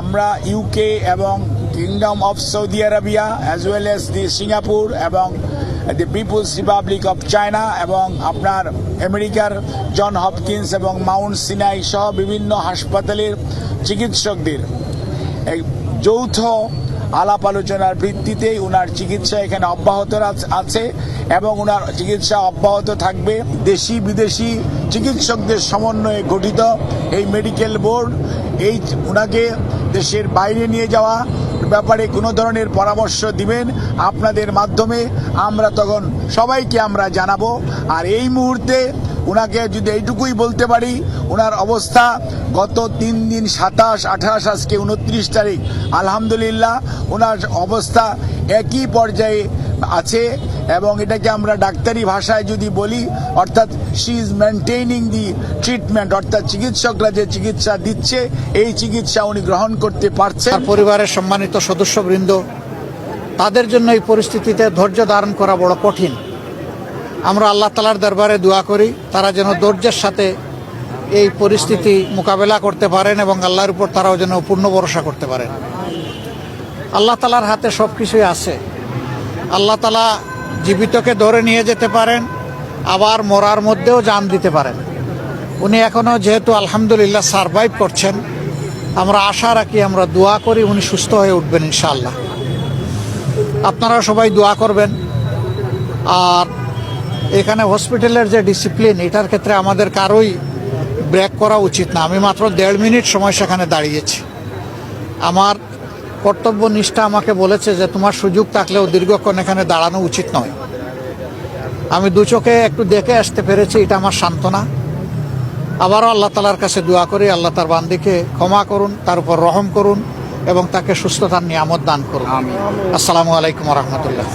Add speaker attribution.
Speaker 1: আমরা ইউকে এবং Kingdom of Saudi Arabia as well as the Singapore এবং the People's Republic of China এবং আপনার আমেরিকার জন হপকিন্স এবং মাউন্ট সিনাই সহ বিভিন্ন হাসপাতালের চিকিৎসকদের। যৌথ আলাপ আলোচনার ভিত্তিতে ওনার চিকিৎসা এখানে অব্যাহত আছে এবং ওনার চিকিৎসা অব্যাহত থাকবে। দেশি বিদেশি চিকিৎসকদের সমন্বয়ে গঠিত এই মেডিকেল বোর্ড এই ওনাকে দেশের বাইরে নিয়ে যাওয়া ব্যাপারে কোনো ধরনের পরামর্শ দিবেন আপনাদের মাধ্যমে, আমরা তখন সবাইকে আমরা জানাব। আর এই মুহূর্তে ওনাকে যদি এইটুকুই বলতে পারি ওনার অবস্থা গত তিন দিন সাতাশ, আঠাশ, আজকে উনত্রিশ তারিখ। আলহামদুলিল্লাহ ওনার অবস্থা একই পর্যায়ে আছে এবং এটাকে আমরা ডাক্তারি ভাষায় যদি বলি, অর্থাৎ she is maintaining the treatment অর্থাৎ চিকিৎসকরা যে চিকিৎসা দিচ্ছে, এই চিকিৎসা উনি গ্রহণ করতে পারছেন।
Speaker 2: তার পরিবারের সম্মানিত সদস্যবৃন্দ, তাদের জন্য এই পরিস্থিতিতে ধৈর্য ধারণ করা বড় কঠিন। আমরা আল্লাহ তালার দরবারে দোয়া করি, তারা যেন ধৈর্যের সাথে এই পরিস্থিতি মোকাবেলা করতে পারেন এবং আল্লাহর উপর তারাও যেন পূর্ণ ভরসা করতে পারেন। আল্লাহ তালার হাতে সব কিছুই আছে। আল্লাহ তালা জীবিতকে ধরে নিয়ে যেতে পারেন, আবার মরার মধ্যেও জান দিতে পারেন। উনি এখনও যেহেতু আলহামদুলিল্লাহ সারভাইভ করছেন, আমরা আশা রাখি, আমরা দোয়া করি উনি সুস্থ হয়ে উঠবেন ইনশাআল্লাহ। আপনারা সবাই দোয়া করবেন। আর এখানে হসপিটালের যে ডিসিপ্লিন, এটার ক্ষেত্রে আমাদের কারোই ব্রেক করা উচিত না। আমি মাত্র দেড় মিনিট সময় সেখানে দাঁড়িয়েছি। আমার কর্তব্য নিষ্ঠা আমাকে বলেছে যে তোমার সুযোগ থাকলেও দীর্ঘক্ষণ এখানে দাঁড়ানো উচিত নয়। আমি দু চোখে একটু দেখে আসতে পেরেছি এটা আমার সান্ত্বনা। আবারও আল্লাহ তালার কাছে দোয়া করি আল্লাহ তার বান্দিকে ক্ষমা করুন তার উপর রহম করুন এবং তাকে সুস্থতার নিয়ামত দান করুন। আসসালামু আলাইকুম রহমতুল্লাহ।